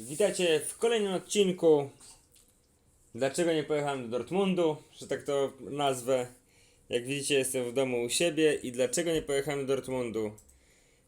Witajcie w kolejnym odcinku. Dlaczego nie pojechałem do Dortmundu, że tak to nazwę. Jak widzicie, jestem w domu u siebie i dlaczego nie pojechałem do Dortmundu?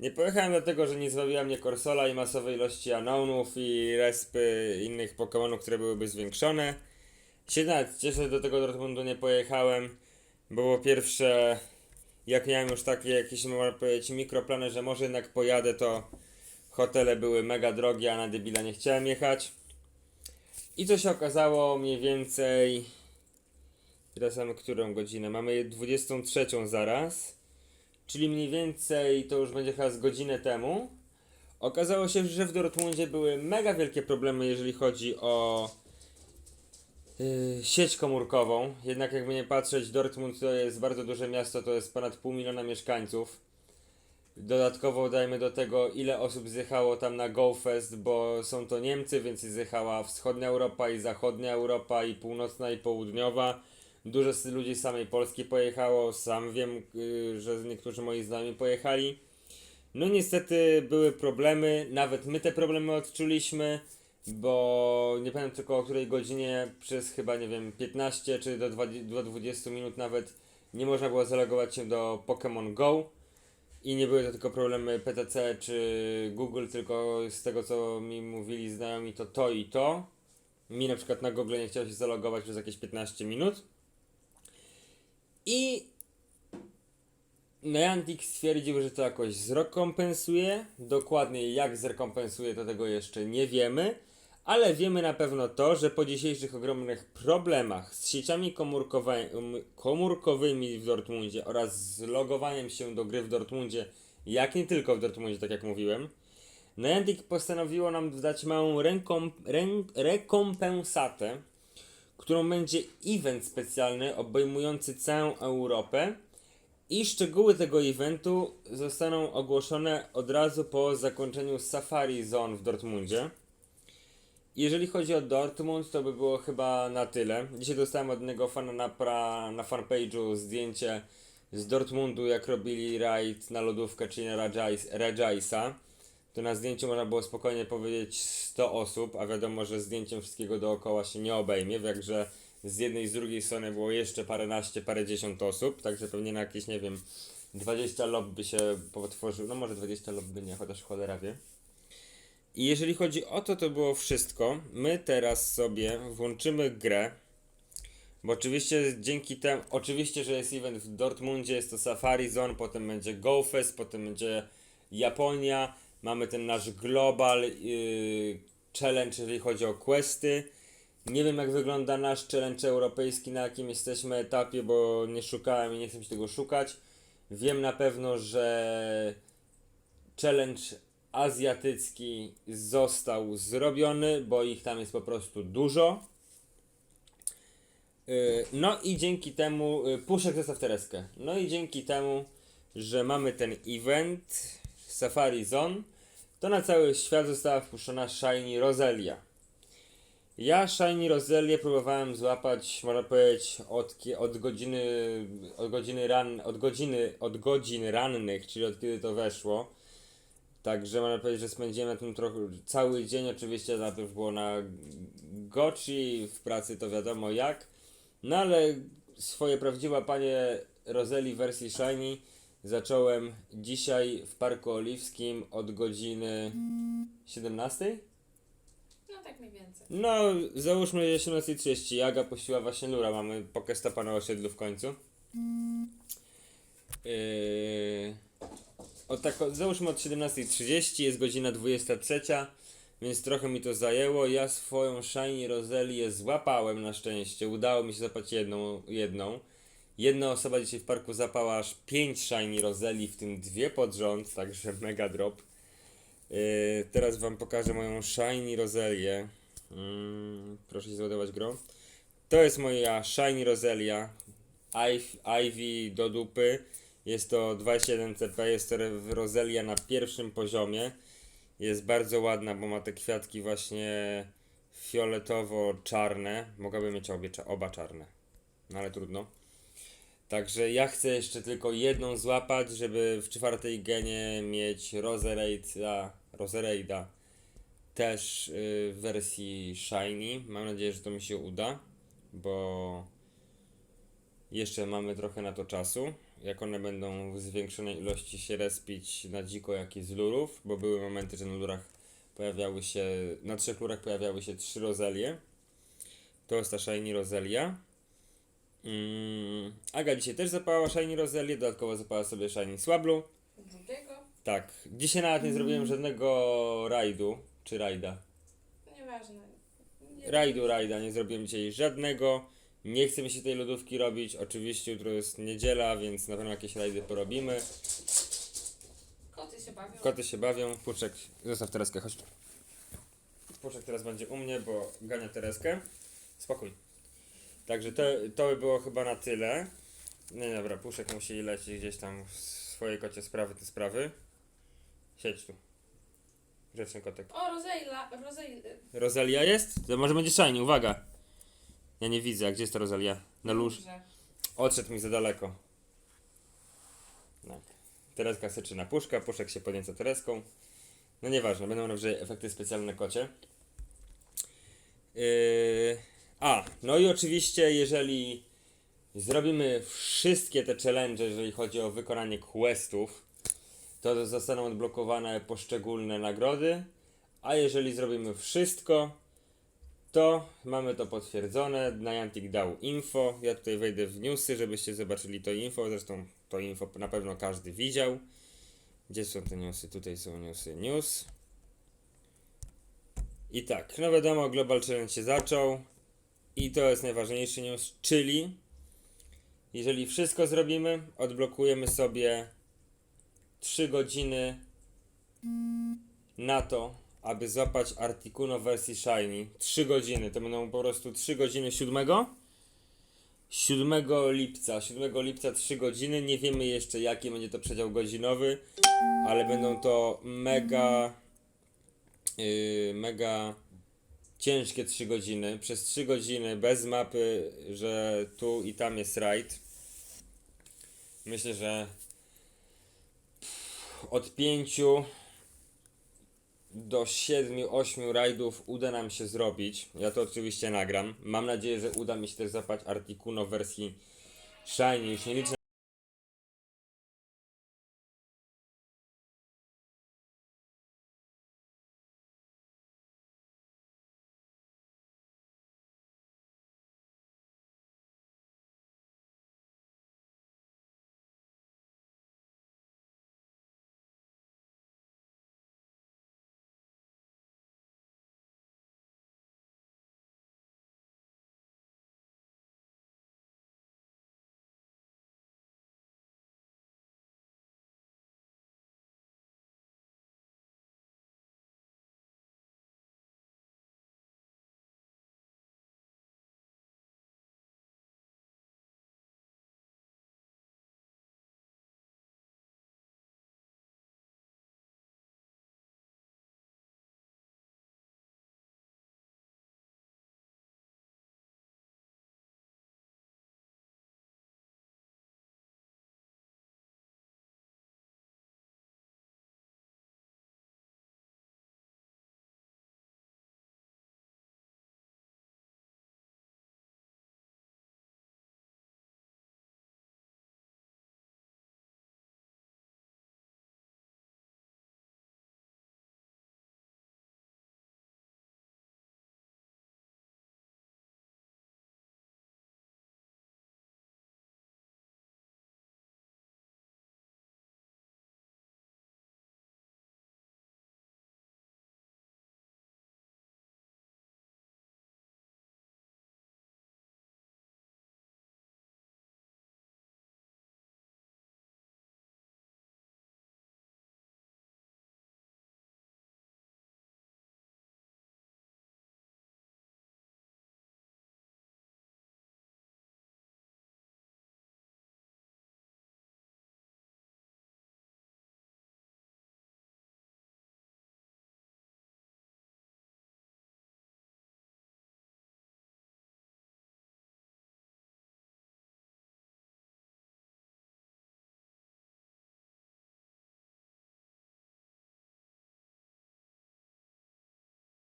Nie pojechałem dlatego, że nie zbawiła mnie Korsola i masowej ilości Anownów i respy innych Pokémonów, które byłyby zwiększone. Się nawet cieszę, do tego Dortmundu nie pojechałem, bo po pierwsze, jak miałem już takie jakieś, można powiedzieć, mikroplany, że może jednak pojadę, to hotele były mega drogie, a na debila nie chciałem jechać. I co się okazało mniej więcej. Teraz mamy którą godzinę? Mamy 23 zaraz. Czyli mniej więcej to już będzie chyba z godzinę temu. Okazało się, że w Dortmundzie były mega wielkie problemy, jeżeli chodzi o yy, sieć komórkową. Jednak jakby nie patrzeć, Dortmund to jest bardzo duże miasto, to jest ponad pół miliona mieszkańców. Dodatkowo dajmy do tego, ile osób zjechało tam na GoFest, bo są to Niemcy, więc zjechała wschodnia Europa i zachodnia Europa i północna i południowa. Dużo ludzi z samej Polski pojechało, sam wiem, y, że niektórzy moi znajomi pojechali. No niestety były problemy, nawet my te problemy odczuliśmy, bo nie pamiętam tylko o której godzinie przez chyba nie wiem 15 czy do 20, do 20 minut nawet nie można było zalogować się do Pokémon Go. I nie były to tylko problemy PTC czy Google, tylko z tego co mi mówili znajomi to to i to. Mi na przykład na Google nie chciało się zalogować przez jakieś 15 minut. I Niantic stwierdził, że to jakoś zrekompensuje. Dokładnie jak zrekompensuje, to tego jeszcze nie wiemy. Ale wiemy na pewno to, że po dzisiejszych ogromnych problemach z sieciami komórkowymi w Dortmundzie oraz z logowaniem się do gry w Dortmundzie, jak nie tylko w Dortmundzie, tak jak mówiłem, Niantic postanowiło nam dać małą rękom, rę, rekompensatę, którą będzie event specjalny obejmujący całą Europę i szczegóły tego eventu zostaną ogłoszone od razu po zakończeniu Safari Zone w Dortmundzie. Jeżeli chodzi o Dortmund, to by było chyba na tyle. Dzisiaj dostałem od jednego fana na, pra, na fanpage'u zdjęcie z Dortmundu, jak robili raid na lodówkę, czyli na Rajaisa. To na zdjęciu można było spokojnie powiedzieć 100 osób, a wiadomo, że zdjęciem wszystkiego dookoła się nie obejmie, także z jednej i z drugiej strony było jeszcze paręnaście, parędziesiąt osób, także pewnie na jakieś, nie wiem, 20 lobby się potworzył, no może 20 lobby nie, chociaż cholera wie. I jeżeli chodzi o to, to było wszystko. My teraz sobie włączymy grę. Bo oczywiście dzięki temu, oczywiście, że jest event w Dortmundzie, jest to Safari Zone, potem będzie GoFest, potem będzie Japonia, mamy ten nasz Global yy, Challenge, jeżeli chodzi o questy. Nie wiem jak wygląda nasz challenge europejski, na jakim jesteśmy etapie, bo nie szukałem i nie chcę się tego szukać. Wiem na pewno, że challenge azjatycki został zrobiony, bo ich tam jest po prostu dużo. Yy, No i dzięki temu, yy, Puszek zostaw Tereskę. No i dzięki temu, że mamy ten event Safari Zone, to na cały świat została wpuszczona Shiny Roselia. Ja Shiny Roselię próbowałem złapać, można powiedzieć, od, od godziny, od godziny ran, od godziny, od godzin rannych, czyli od kiedy to weszło. Także można powiedzieć, że spędziłem na tym trochę cały dzień. Oczywiście najpierw było na Gochi, w pracy to wiadomo jak. No ale swoje prawdziwe panie Roseli w wersji Shiny zacząłem dzisiaj w Parku Oliwskim od godziny 17? No tak mniej więcej. No, załóżmy, że 17.30. Jaga puściła właśnie Lura. Mamy Pokestopa na osiedlu w końcu. Yy... Od tak, załóżmy od 17.30, jest godzina 23, więc trochę mi to zajęło. Ja swoją Shiny Roselię złapałem na szczęście. Udało mi się złapać jedną. jedną. Jedna osoba dzisiaj w parku zapała aż 5 Shiny Roseli, w tym dwie pod rząd, także mega drop. Yy, teraz wam pokażę moją Shiny Roselię. Mm, proszę się załadować gro. To jest moja Shiny Roselia. Iv- Ivy do dupy. Jest to 21 CP, jest to Roselia na pierwszym poziomie. Jest bardzo ładna, bo ma te kwiatki właśnie fioletowo-czarne. Mogłaby mieć obie, oba czarne. No ale trudno. Także ja chcę jeszcze tylko jedną złapać, żeby w czwartej genie mieć Rosereida, Rosereida też y, w wersji Shiny. Mam nadzieję, że to mi się uda, bo jeszcze mamy trochę na to czasu. Jak one będą w zwiększonej ilości się respić na dziko, jak i z lurów, bo były momenty, że na lurach pojawiały się, na trzech lurach pojawiały się trzy rozelie. To jest ta Shiny Rozelia. Mm, Aga dzisiaj też zapała Shiny Rozelię, dodatkowo zapała sobie Shiny Swablu. Drugiego? Tak, dzisiaj nawet nie zrobiłem żadnego rajdu, czy rajda. Nieważne. Nie- Rajdu, rajda, nie zrobiłem dzisiaj żadnego. Nie chce mi się tej lodówki robić. Oczywiście jutro jest niedziela, więc na pewno jakieś rajdy porobimy. Koty się bawią. Koty się bawią. Puczek, zostaw Tereskę, chodź tu. Puczek teraz będzie u mnie, bo gania Tereskę. Spokój. Także to, to by było chyba na tyle. Nie dobra, Puszek musi lecieć gdzieś tam w swoje kocie sprawy, te sprawy. Siedź tu. Grzeczny kotek. O, Rozeila, Rozeil... Rosalia jest? To może będzie shiny, uwaga. Ja nie widzę, a gdzie jest ta Rosalia? Na lóż. Odszedł mi za daleko. Tak. Tereska syczy na puszka, puszek się podnieca Tereską. No nieważne, będą najwyżej efekty specjalne kocie. Yy... A, no i oczywiście jeżeli zrobimy wszystkie te challenge, jeżeli chodzi o wykonanie questów, to zostaną odblokowane poszczególne nagrody, a jeżeli zrobimy wszystko, to mamy to potwierdzone. Niantic dał info. Ja tutaj wejdę w newsy, żebyście zobaczyli to info. Zresztą to info na pewno każdy widział. Gdzie są te newsy? Tutaj są newsy. News. I tak, no wiadomo, Global Challenge się zaczął. I to jest najważniejszy news, czyli jeżeli wszystko zrobimy, odblokujemy sobie 3 godziny na to, aby złapać Articuno wersji Shiny. 3 godziny, to będą po prostu 3 godziny 7? 7 lipca. 7 lipca 3 godziny. Nie wiemy jeszcze jaki będzie to przedział godzinowy, ale będą to mega yy, mega ciężkie 3 godziny. Przez 3 godziny bez mapy, że tu i tam jest raid. Myślę, że od 5 do 7-8 rajdów uda nam się zrobić. Ja to oczywiście nagram. Mam nadzieję, że uda mi się też zapać Articuno w wersji Shiny. Już nie liczę